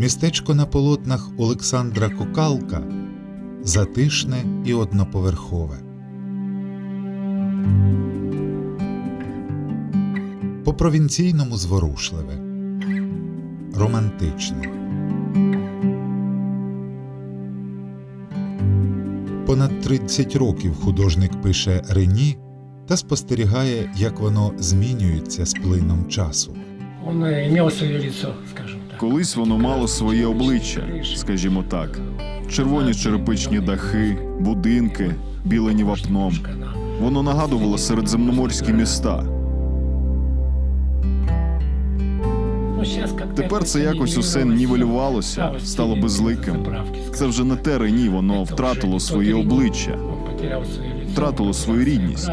Містечко на полотнах Олександра Кокалка затишне і одноповерхове. По провінційному зворушливе, романтичне. Понад 30 років художник пише Рені та спостерігає, як воно змінюється з плином часу. Э, имел свое лицо, скажем так. Колись воно мало своє обличчя, скажімо так. Червоні черепичні дахи, будинки, білені вапном. Воно нагадувало середземноморські міста. Тепер це якось усе нівелювалося, стало безликим. Це вже не те Рені, воно втратило своє обличчя. Втратило свою рідність.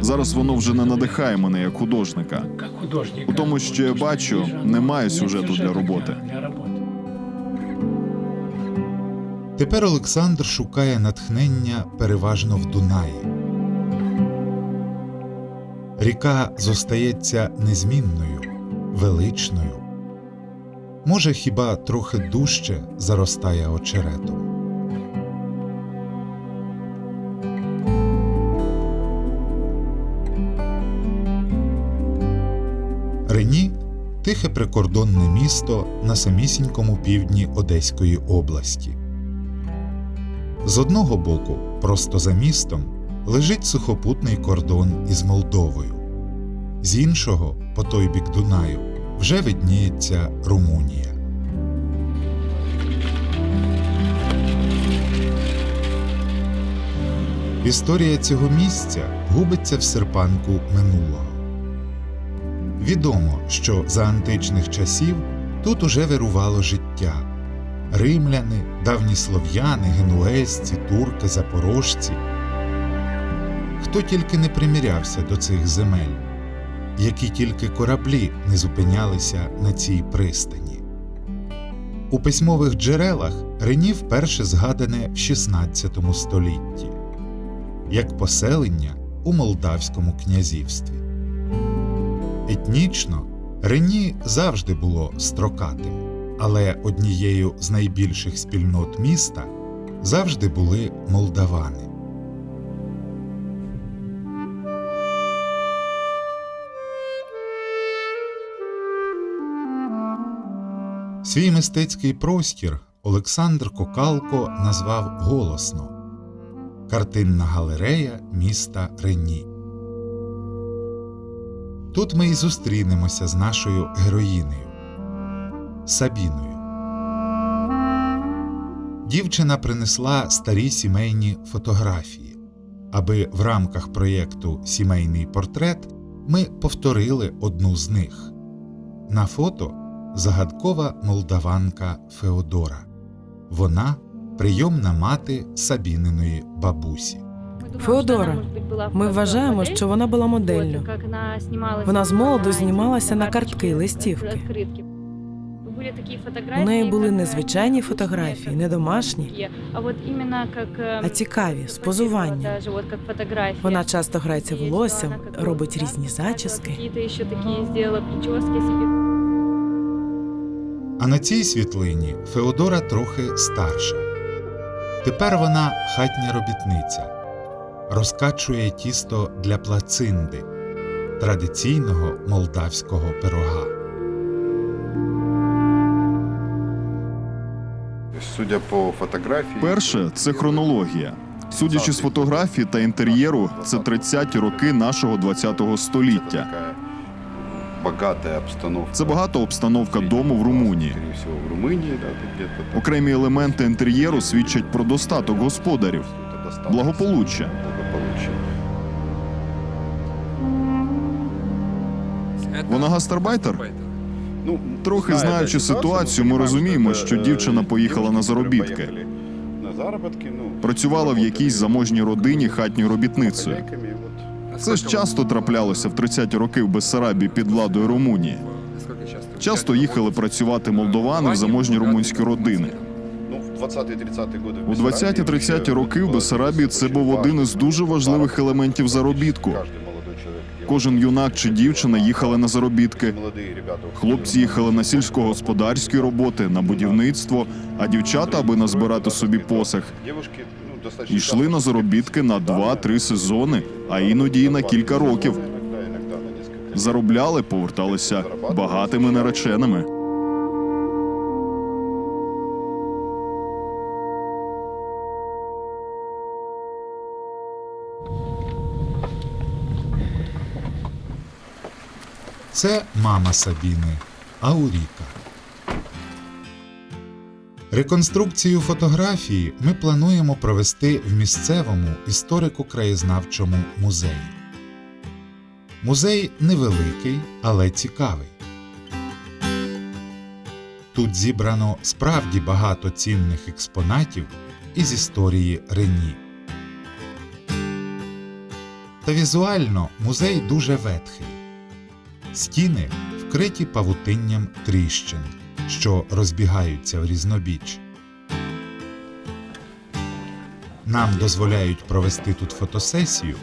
Зараз воно вже не надихає мене як художника. как художника. У тому, що я бачу, немає сюжету для роботи. Для роботи. Тепер Олександр шукає натхнення переважно в Дунаї. Ріка зостається незмінною, величною. Може, хіба трохи дужче заростає очеретом. Тихе прикордонне місто на самісінькому півдні Одеської області. З одного боку, просто за містом, лежить сухопутний кордон із Молдовою. З іншого, по той бік Дунаю, вже видніється Румунія. Історія цього місця губиться в серпанку минулого. Відомо, що за античних часів тут уже вирувало життя. Римляни, давні слов'яни, генуезці, турки, запорожці. Хто тільки не примірявся до цих земель, які тільки кораблі не зупинялися на цій пристані. У письмових джерелах Рені вперше згадане в XVI столітті як поселення у Молдавському князівстві. Етнічно Рені завжди було строкатим, але однією з найбільших спільнот міста завжди були молдавани. Свій мистецький простір Олександр Кокалко назвав голосно Картинна галерея міста Рені. Тут ми і зустрінемося з нашою героїнею Сабіною. Дівчина принесла старі сімейні фотографії, аби в рамках проєкту Сімейний портрет ми повторили одну з них. На фото загадкова молдаванка Феодора. Вона прийомна мати Сабіниної бабусі. Феодора, ми вважаємо, що вона була моделлю. Вона з молоду знімалася на картки, листівки. У неї були незвичайні фотографії, не домашні, а як а цікаві з позуванням. Вона часто грається волоссям, робить різні зачіски. А на цій світлині Феодора трохи старша. Тепер вона хатня робітниця, розкачує тісто для плацинди, традиційного молдавського пирога. Судя по фотографії, Перше це хронологія. Судячи з фотографій та інтер'єру, це 30-ті роки нашого 20-го століття. багата обстановка. Це багата обстановка дому в Румунії. Окремі елементи інтер'єру свідчать про достаток господарів. Благополуччя. Вона гастарбайтер? Ну, Трохи знаючи ситуацію, ми розуміємо, що що дівчина е, поїхала на заробітки. На заробітки, ну, Працювала в якійсь заможній родині хатньою робітницею. Це ж часто траплялося в 30-ті роки в Бессарабії під владою Румунії. Часто їхали працювати молдовани в заможні румунські родини. Ну, в 20-30-ті годи. У 20-30-ті роки в Бессарабії це був один із дуже важливих елементів заробітку. Кожен юнак чи дівчина їхали на заробітки. Хлопці їхали на сільськогосподарські роботи, на будівництво, а дівчата, аби назбирати собі посах, ну, йшли на заробітки на 2-3 сезони, а іноді і на кілька років. Заробляли, поверталися багатими нареченими. Це мама Сабіни Ауріка. Реконструкцію фотографії ми плануємо провести в місцевому історико-краєзнавчому музеї. Музей невеликий, але цікавий. Тут зібрано справді багато цінних експонатів із історії Рені. Та візуально музей дуже ветхий. Стіни вкриті павутинням тріщин, що розбігаються в різнобіч. Нам дозволяють провести тут фотосесію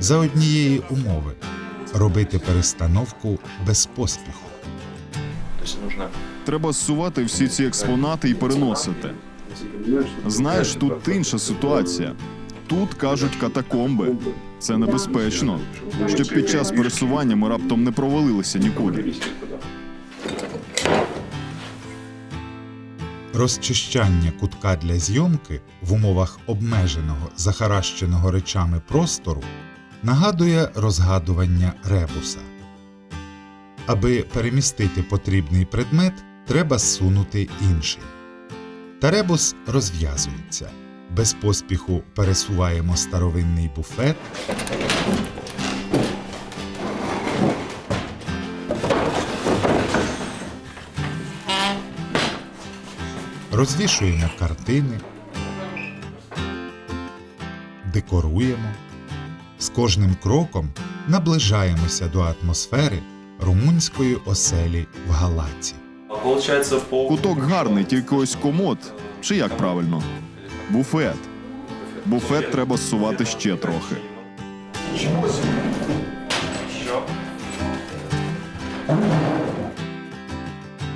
за однієї умови робити перестановку без поспіху. Треба зсувати всі ці експонати і переносити. Знаєш, тут інша ситуація. Тут кажуть катакомби. Це небезпечно, щоб під час пересування ми раптом не провалилися нікуди. Розчищання кутка для зйомки в умовах обмеженого захаращеного речами простору нагадує розгадування ребуса. Аби перемістити потрібний предмет, треба зсунути інший. Та ребус розв'язується. Без поспіху пересуваємо старовинний буфет. розвішуємо картини, декоруємо. З кожним кроком наближаємося до атмосфери румунської оселі в Галаці. Куток гарний, тільки ось комод. Чи як правильно? Буфет. Буфет треба зсувати ще трохи.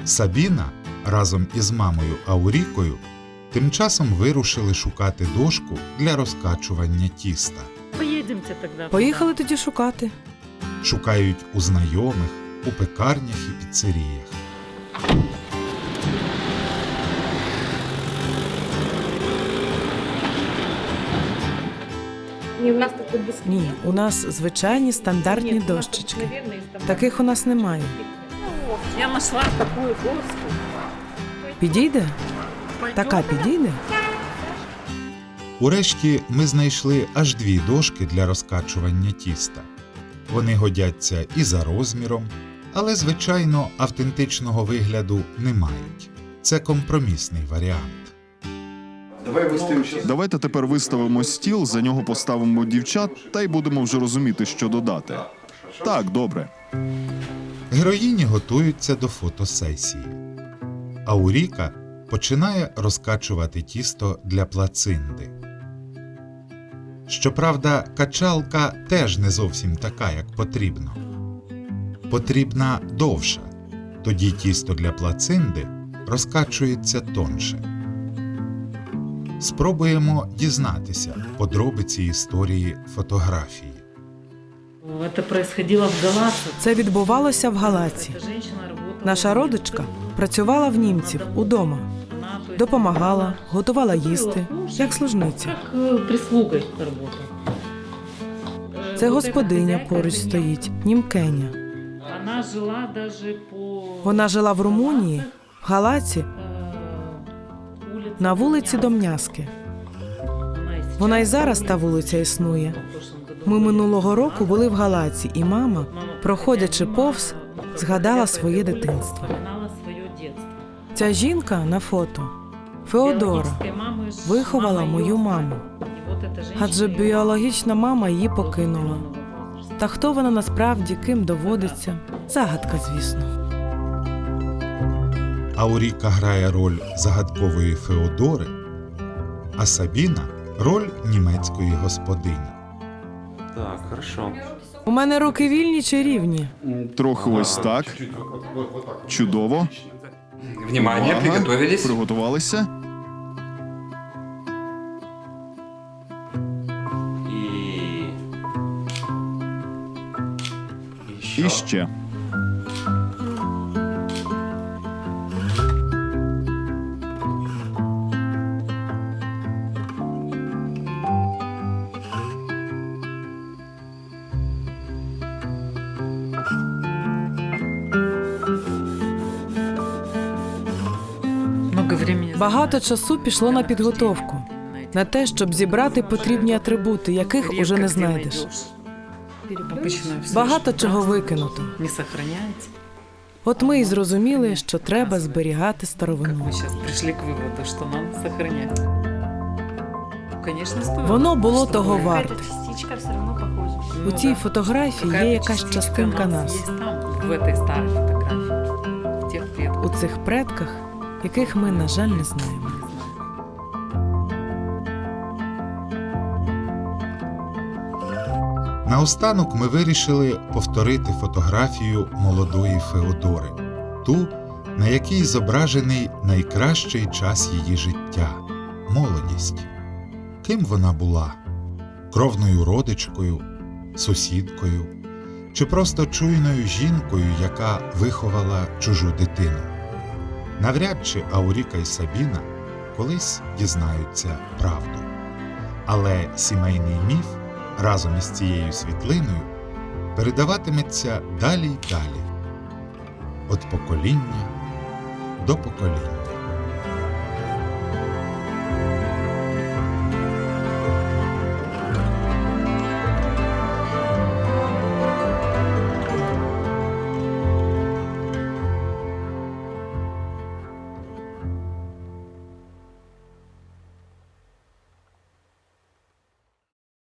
Сабіна разом із мамою Аурікою тим часом вирушили шукати дошку для розкачування тіста. Поедемте тогда. Поїхали тоді шукати. Шукають у знайомих, у пекарнях і піцеріях. Не, у нас такой без... Ні, у нас звичайні стандартні Нет, у нас дощечки. обыкновенные стандартные. Таких у нас немає. Ну, Я нашла такую доску. Підійде? Така підійде? Урешті ми знайшли аж дві дошки для розкачування тіста. Вони годяться і за розміром, але, звичайно, автентичного вигляду не мають. Це компромісний варіант. Давай выставим сейчас. Давайте тепер виставимо стіл, за нього поставимо дівчат та й будемо вже розуміти, що додати. Так, добре. Героїні готуються до фотосесії. Ауріка починає розкачувати тісто для плацинди. Щоправда, качалка теж не зовсім така, як потрібно. Потрібна довша, тоді тісто для плацинди розкачується тонше. Спробуємо дізнатися подробиці історії фотографії. Это происходило в Галаце. Це відбувалося в Галаці. Эта женщина работала Наша в родичка Немцах. працювала в німців удома, Она, то есть, допомагала, готувала готовила їсти, кушать, як служниця. Как э, прислугой работала. Э, Це вот эта господиня хозяйка, поруч это стоїть, німкеня. Она жила даже по... Вона жила в Румунії, в Галаці, э, улице на вулиці. Домняски. Вона і зараз та вулиця існує. Ми минулого року були в Галаці, і мама, проходячи повз, згадала своє дитинство. Ця жінка на фото Феодора виховала мою маму, адже біологічна мама її покинула. Та хто вона насправді ким доводиться? Загадка, звісно. Ауріка грає роль загадкової Феодори, а Сабіна роль німецької господині. Так, хорошо. У мене руки вільні чи рівні? Трохи ось так. Чудово. Внимание, Увага. приготовились. Приготувалися. И... І ще. Багато часу пішло на підготовку, на те, щоб зібрати потрібні атрибути, яких уже не знайдеш. Обычно все, Багато что чого викинуто. не сохраняется. От ми і зрозуміли, що треба зберігати Как старовину. мы сейчас пришли к выводу, что надо сохранять. Конечно, стоит. Воно було Чтобы того какая-то варте. частичка все равно похожа. Ну У цій да. фотографії є Какая-то якась частичка частинка нас есть там, в этой старой фотографии. В тех предках. у цих предках, яких ми, на жаль, не знаємо. Наостанок ми вирішили повторити фотографію молодої Феодори, ту, на якій зображений найкращий час її життя молодість. Ким вона була? Кровною родичкою, сусідкою чи просто чуйною жінкою, яка виховала чужу дитину? Навряд чи Ауріка і Сабіна колись дізнаються правду. Але сімейний міф разом із цією світлиною передаватиметься далі й далі, від покоління до покоління.